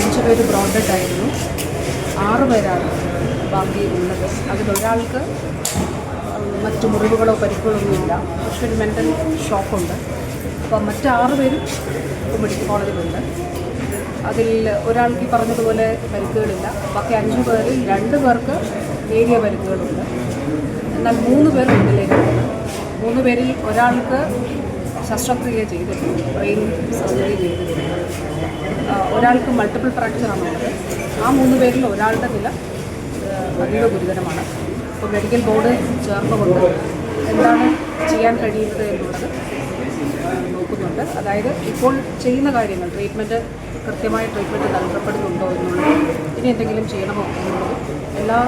അഞ്ച് പേര് ബ്രോഡഡ് ആയിരുന്നു. ആറ് പേരാണ് ബാക്കി ഉള്ളത് അതിലൊരാൾക്ക് മറ്റു മുറിവുകളോ പരിക്കുകളൊന്നുമില്ല പക്ഷെ ഒരു മെന്റൽ ഷോക്കുണ്ട്. അപ്പം മറ്റാറ് പേരും മെഡിക്കൽ കോളേജിലുണ്ട്. അതിൽ ഒരാൾക്ക് ഈ പറഞ്ഞതുപോലെ പരിക്കുകളില്ല. ബാക്കി അഞ്ച് പേരിൽ രണ്ട് പേർക്ക് നേരിയ പരിക്കുകളുണ്ട്. എന്നാൽ മൂന്ന് പേർ വെന്റിലേറ്ററിലാണ് മൂന്ന് പേരിൽ ഒരാൾക്ക് ശസ്ത്രക്രിയ ചെയ്തിട്ടുണ്ട് ബ്രെയിൻ സർജറി ചെയ്തിട്ടുണ്ട് ഒരാൾക്ക് മൾട്ടിപ്പിൾ ഫ്രാക്ചറാണ് ഉള്ളത്. ആ മൂന്ന് പേരിൽ ഒരാളുടെ നില അതീവ ഗുരുതരമാണ്. അപ്പോൾ മെഡിക്കൽ ബോർഡ് ചേർന്നുകൊണ്ട് എന്താണ് ചെയ്യാൻ കഴിയുന്നത് എന്നുള്ളത് നോക്കുന്നുണ്ട് അതായത് ഇപ്പോൾ ചെയ്യുന്ന കാര്യങ്ങൾ ട്രീറ്റ്മെന്റ് കൃത്യമായ ട്രീറ്റ്മെന്റ് നൽകപ്പെടുന്നുണ്ടോ എന്നുള്ളത് ഇനി എന്തെങ്കിലും ചെയ്യണമോ എന്നുള്ളത് എല്ലാ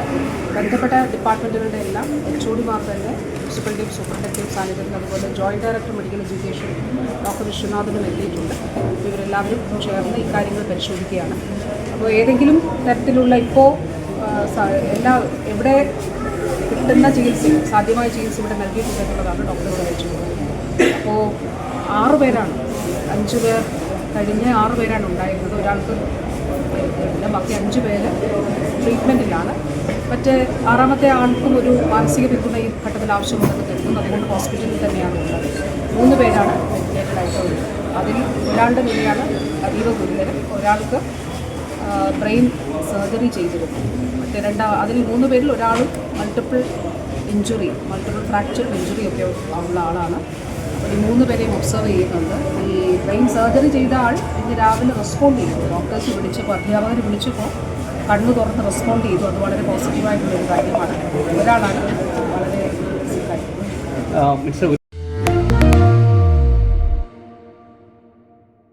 ബന്ധപ്പെട്ട ഡിപ്പാർട്ട്മെന്റുകളുടെ എല്ലാം എച്ച് ഒ ഡിമാർ തന്നെ പ്രിൻസിപ്പലിന്റെയും സൂപ്രണ്ടന്റെയും സാന്നിധ്യത്തിൽ അതുപോലെ joint director medical education doctor വിശ്വനാഥനും എത്തിയിട്ടുണ്ട്. ഇവരെല്ലാവരും ചേർന്ന് ഇക്കാര്യങ്ങൾ പരിശോധിക്കുകയാണ്. അപ്പോൾ ഏതെങ്കിലും തരത്തിലുള്ള ഇപ്പോൾ എല്ലാ എവിടെ കിട്ടുന്ന ചികിത്സ സാധ്യമായ ചികിത്സ ഇവിടെ നൽകിയിട്ടുണ്ട് എന്നുള്ളതാണ് ഡോക്ടർ അറിയിച്ചത് അപ്പോൾ ആറ് പേരാണ്. അഞ്ച് പേർ കഴിഞ്ഞ ആറ് പേരാണ് ഉണ്ടായിരുന്നത്. ഒരാൾക്ക് ബാക്കി അഞ്ച് പേര് ട്രീറ്റ്മെന്റിലാണ് മറ്റേ ആറാമത്തെ ആൾക്കും ഒരു മാനസിക പിന്തുണ ഈ ഘട്ടത്തിൽ ആവശ്യമുണ്ടെന്ന് കരുതുന്നു അതുകൊണ്ട് ഹോസ്പിറ്റലിൽ തന്നെയാണ് ഉള്ളത്. മൂന്ന് പേരാണ് വെന്റിലേറ്റഡ് അതിൽ ഒരാളുടെ നിലയാണ് അതീവ ഗുരുതരം ഒരാൾക്ക് ബ്രെയിൻ സർജറി ചെയ്തിരുന്നു. മറ്റേ രണ്ടാ അതിൽ മൂന്ന് പേരിൽ ഒരാളും multiple injury multiple fracture injury ഒക്കെ ഉള്ള ആളാണ്. ഈ മൂന്ന് പേരെയും ഒബ്സർവ് ചെയ്യുന്നുണ്ട്. ഈ ബ്രെയിൻ സർജറി ചെയ്ത ആൾ ഇന്ന് രാവിലെ റെസ്പോണ്ട് ചെയ്തു ഡോക്ടേഴ്സ് വിളിച്ചപ്പോൾ അധ്യാപകർ വിളിച്ചപ്പോൾ കണ്ണു തുറന്ന് റെസ്പോണ്ട് ചെയ്തു. അത് വളരെ പോസിറ്റീവായിട്ടുള്ളൊരു കാര്യമാണ്. ഒരാളാണ് വളരെ